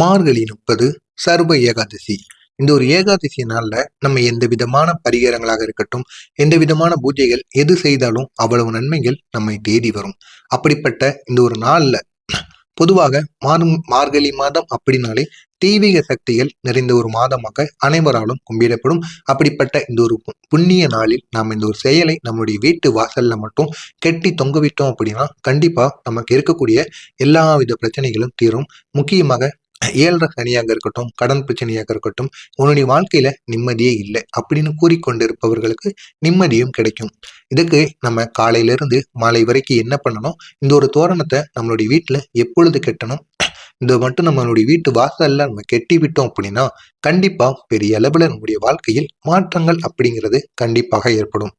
மார்கழி முப்பது சர்வ ஏகாதசி. இந்த ஒரு ஏகாதசி நாளில் நம்ம எந்த விதமான பரிகாரங்களாக இருக்கட்டும் எந்த விதமான பூஜைகள் எது செய்தாலும் அவ்வளவு நன்மைகள் நம்மை தேடி வரும். அப்படிப்பட்ட இந்த ஒரு நாளில் பொதுவாக மார் மார்கழி மாதம் அப்படின்னாலே தெய்வீக சக்திகள் நிறைந்த ஒரு மாதமாக அனைவராலும் கும்பிடப்படும். அப்படிப்பட்ட இந்த ஒரு புண்ணிய நாளில் நாம் இந்த ஒரு செயலை நம்முடைய வீட்டு வாசல்ல மட்டும் கெட்டி தொங்கவிட்டோம் அப்படின்னா கண்டிப்பா நமக்கு இருக்கக்கூடிய எல்லா வித பிரச்சனைகளும் தீரும். முக்கியமாக ஏழரை சனியாக இருக்கட்டும் கடன் பிரச்சனையாக இருக்கட்டும் உன்னுடைய வாழ்க்கையில நிம்மதியே இல்லை அப்படின்னு கூறிக்கொண்டிருப்பவர்களுக்கு நிம்மதியும் கிடைக்கும். இதுக்கு நம்ம காலையிலிருந்து மாலை வரைக்கும் என்ன பண்ணணும்? இந்த ஒரு தோரணத்தை நம்மளுடைய வீட்டுல எப்பொழுது கெட்டணும்? இந்த மட்டும் நம்மளுடைய வீட்டு வாசல்ல நம்ம கெட்டி விட்டோம் அப்படின்னா கண்டிப்பா பெரிய அளவுல நம்முடைய வாழ்க்கையில் மாற்றங்கள் அப்படிங்கிறது கண்டிப்பாக ஏற்படும்.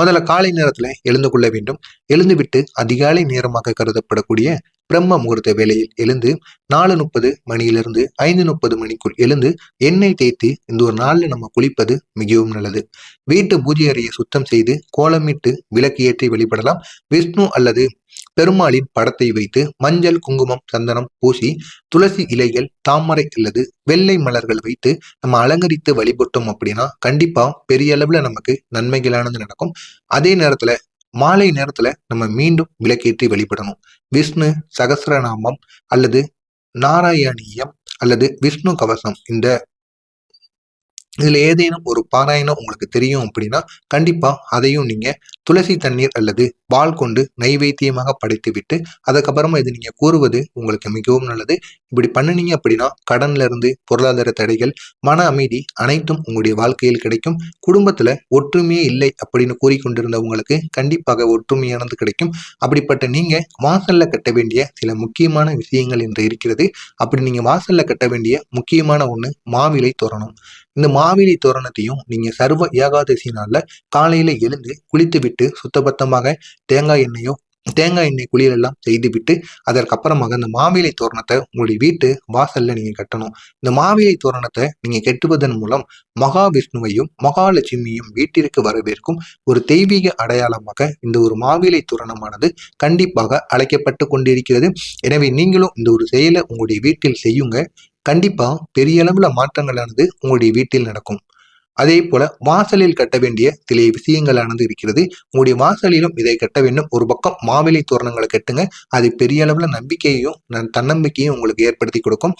முதல்ல காலை நேரத்துல எழுந்து கொள்ள வேண்டும். எழுந்துவிட்டு அதிகாலை நேரமாக கருதப்படக்கூடிய பிரம்ம முகூர்த்த வேலையில் எழுந்து நாலு முப்பது மணியிலிருந்து ஐந்து முப்பது மணிக்குள் எழுந்து எண்ணெய் தேய்த்து இந்த ஒரு நாளில் நம்ம குளிப்பது மிகவும் நல்லது. வீட்டு பூஜை அறையை சுத்தம் செய்து கோலமிட்டு விளக்கு ஏற்றி வழிபடலாம் விஷ்ணு அல்லது பெருமாளின் படத்தை வைத்து மஞ்சள் குங்குமம் சந்தனம் பூசி துளசி இலைகள் தாமரை அல்லது வெள்ளை மலர்கள் வைத்து நம்ம அலங்கரித்து வழிபட்டோம் அப்படின்னா கண்டிப்பா பெரிய அளவுல நமக்கு நன்மைகளானது நடக்கும். அதே நேரத்துல மாலை நேரத்துல நம்ம மீண்டும் விளக்கேற்றி வழிபடணும் விஷ்ணு சகசிரநாமம் அல்லது நாராயணியம் அல்லது விஷ்ணு கவசம். இந்த இதில் ஏதேனும் ஒரு பாராயணம் உங்களுக்கு தெரியும் அப்படின்னா கண்டிப்பாக அதையும் நீங்கள் துளசி தண்ணீர் அல்லது பால் கொண்டு நைவேத்தியமாக படைத்துவிட்டு அதுக்கப்புறமா இது நீங்கள் கூறுவது உங்களுக்கு மிகவும் நல்லது. இப்படி பண்ணினீங்க அப்படின்னா கடன்லேருந்து பொருளாதார தடைகள் மன அமைதி அனைத்தும் உங்களுடைய வாழ்க்கையில் கிடைக்கும். குடும்பத்தில் ஒற்றுமையே இல்லை அப்படின்னு கூறிக்கொண்டிருந்தவங்களுக்கு கண்டிப்பாக ஒற்றுமையானது கிடைக்கும். அப்படிப்பட்ட நீங்கள் வாசலில் கட்ட வேண்டிய சில முக்கியமான விஷயங்கள் என்று இருக்கிறது. அப்படி நீங்கள் வாசலில் கட்ட வேண்டிய முக்கியமான ஒன்று மாவிலை தோரணம். இந்த மாவிலை தோரணத்தையும் நீங்க சர்வ ஏகாதசி நாளில் காலையில எழுந்து குளித்து விட்டு சுத்தபத்தமாக தேங்காய் எண்ணெயோ தேங்காய் எண்ணெய் குளியலெல்லாம் செய்துவிட்டு அதற்கப்புறமாக இந்த மாவிலை தோரணத்தை உங்களுடைய வீட்டு வாசல்ல நீங்க கட்டணும். இந்த மாவிலை தோரணத்தை நீங்க கெட்டுவதன் மூலம் மகாவிஷ்ணுவையும் மகாலட்சுமியும் வீட்டிற்கு வரவேற்கும் ஒரு தெய்வீக அடையாளமாக இந்த ஒரு மாவிலை தோரணமானது கண்டிப்பாக அழைக்கப்பட்டு கொண்டிருக்கிறது. எனவே நீங்களும் இந்த ஒரு செயலை உங்களுடைய வீட்டில் செய்யுங்க. கண்டிப்பா பெரிய அளவுல மாற்றங்களானது உங்களுடைய வீட்டில் நடக்கும். அதே போல வாசலில் கட்ட வேண்டிய சில விஷயங்களானது இருக்கிறது. உங்களுடைய வாசலிலும் இதை கட்ட வேண்டும். ஒரு பக்கம் மாவிலை தோரணங்களை கட்டுங்க. அது பெரிய அளவுல நம்பிக்கையையும் தன்னம்பிக்கையும் உங்களுக்கு ஏற்படுத்தி கொடுக்கும்.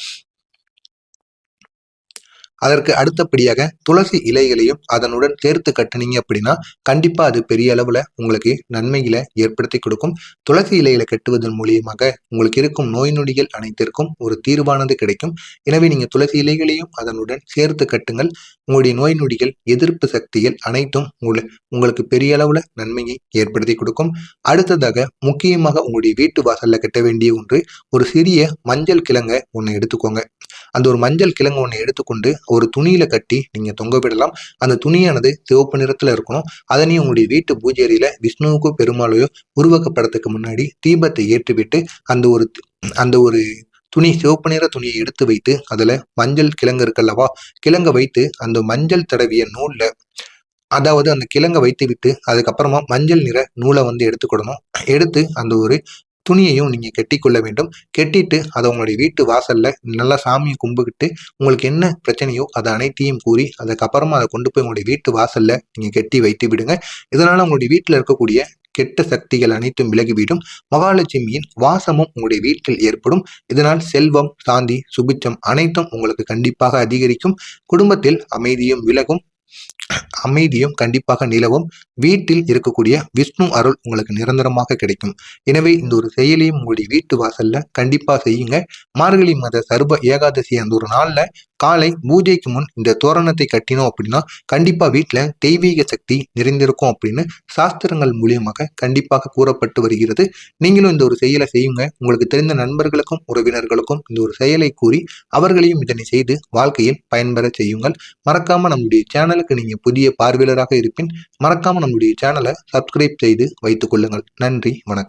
அதற்கு அடுத்தபடியாக துளசி இலைகளையும் அதனுடன் சேர்த்து கட்டுனீங்க அப்படின்னா கண்டிப்பா அது பெரிய அளவுல உங்களுக்கு நன்மைகளை ஏற்படுத்தி கொடுக்கும். துளசி இலைகளை கட்டுவதன் மூலியமாக உங்களுக்கு இருக்கும் நோய் நொடிகள் அனைத்திற்கும் ஒரு தீர்வானது கிடைக்கும். எனவே நீங்க துளசி இலைகளையும் அதனுடன் சேர்த்து கட்டுங்கள். உங்களுடைய நோய் நொடிகள் எதிர்ப்பு சக்திகள் அனைத்தும் உங்களை உங்களுக்கு பெரிய அளவுல நன்மையை ஏற்படுத்தி கொடுக்கும். அடுத்ததாக முக்கியமாக உங்களுடைய வீட்டு வாசல்ல கட்ட வேண்டிய ஒன்று ஒரு சிறிய மஞ்சள் கிழங்க ஒன்று எடுத்துக்கோங்க. அந்த ஒரு மஞ்சள் கிழங்கு ஒன்று எடுத்துக்கொண்டு ஒரு துணியில கட்டி நீங்க தொங்க விடலாம். அந்த துணியானது சிவப்பு நிறத்துல இருக்கணும். அதனையும் உங்களுடைய வீட்டு பூஜை அறையில விஷ்ணுவுக்கோ பெருமாளையோ உருவாக்கப்படத்துக்கு முன்னாடி தீபத்தை ஏற்றிவிட்டு அந்த ஒரு அந்த ஒரு துணி சிவப்பு நிற துணியை எடுத்து வைத்து அதுல மஞ்சள் கிழங்கு இருக்குல்லவா கிழங்க வைத்து அந்த மஞ்சள் தடவிய நூல்ல அதாவது அந்த கிழங்கை வைத்து விட்டு அதுக்கப்புறமா மஞ்சள் நிற நூலை வந்து எடுத்துக்கிடணும் எடுத்து அந்த ஒரு துணியையும் நீங்கள் கெட்டிக்கொள்ள வேண்டும். கெட்டிட்டு அதை உங்களுடைய வீட்டு வாசலில் நல்லா சாமியை கும்பிக்கிட்டு உங்களுக்கு என்ன பிரச்சனையோ அதை அனைத்தையும் கூறி அதுக்கப்புறமா அதை கொண்டு போய் உங்களுடைய வீட்டு வாசலில் நீங்கள் கெட்டி வைத்து விடுங்க. இதனால் உங்களுடைய வீட்டில் இருக்கக்கூடிய கெட்ட சக்திகள் அனைத்தும் விலகிவிடும். மகாலட்சுமியின் வாசமும் உங்களுடைய வீட்டில் ஏற்படும். இதனால் செல்வம் சாந்தி சுபிச்சம் அனைத்தும் உங்களுக்கு கண்டிப்பாக அதிகரிக்கும். குடும்பத்தில் அமைதியும் விலகும். அமைதியும் கண்டிப்பாக நிலவும். வீட்டில் இருக்கக்கூடிய விஷ்ணு அருள் உங்களுக்கு நிரந்தரமாக கிடைக்கும். எனவே இந்த ஒரு செயலியும் உங்களுடைய வீட்டு வாசல்ல கண்டிப்பா செய்யுங்க. மார்கழி மத சர்வ ஏகாதசி அந்த ஒரு நாள்ல காலை பூஜைக்கு முன் இந்த தோரணத்தை கட்டினோம் அப்படின்னா கண்டிப்பா வீட்டுல தெய்வீக சக்தி நிறைந்திருக்கும் அப்படின்னு சாஸ்திரங்கள் மூலியமாக கண்டிப்பாக கூறப்பட்டு வருகிறது. நீங்களும் இந்த ஒரு செயலை செய்யுங்க. உங்களுக்கு தெரிந்த நண்பர்களுக்கும் உறவினர்களுக்கும் இந்த ஒரு செயலை கூறி அவர்களையும் இதனை செய்து வாழ்க்கையில் பயன்பெற செய்யுங்கள். மறக்காம நம்முடைய சேனலுக்கு நீங்க புதிய பார்வையாளராக இருப்பின் மறக்காமல் நம்முடைய சேனலை சப்ஸ்கிரைப் செய்து வைத்துக் கொள்ளுங்கள். நன்றி வணக்கம்.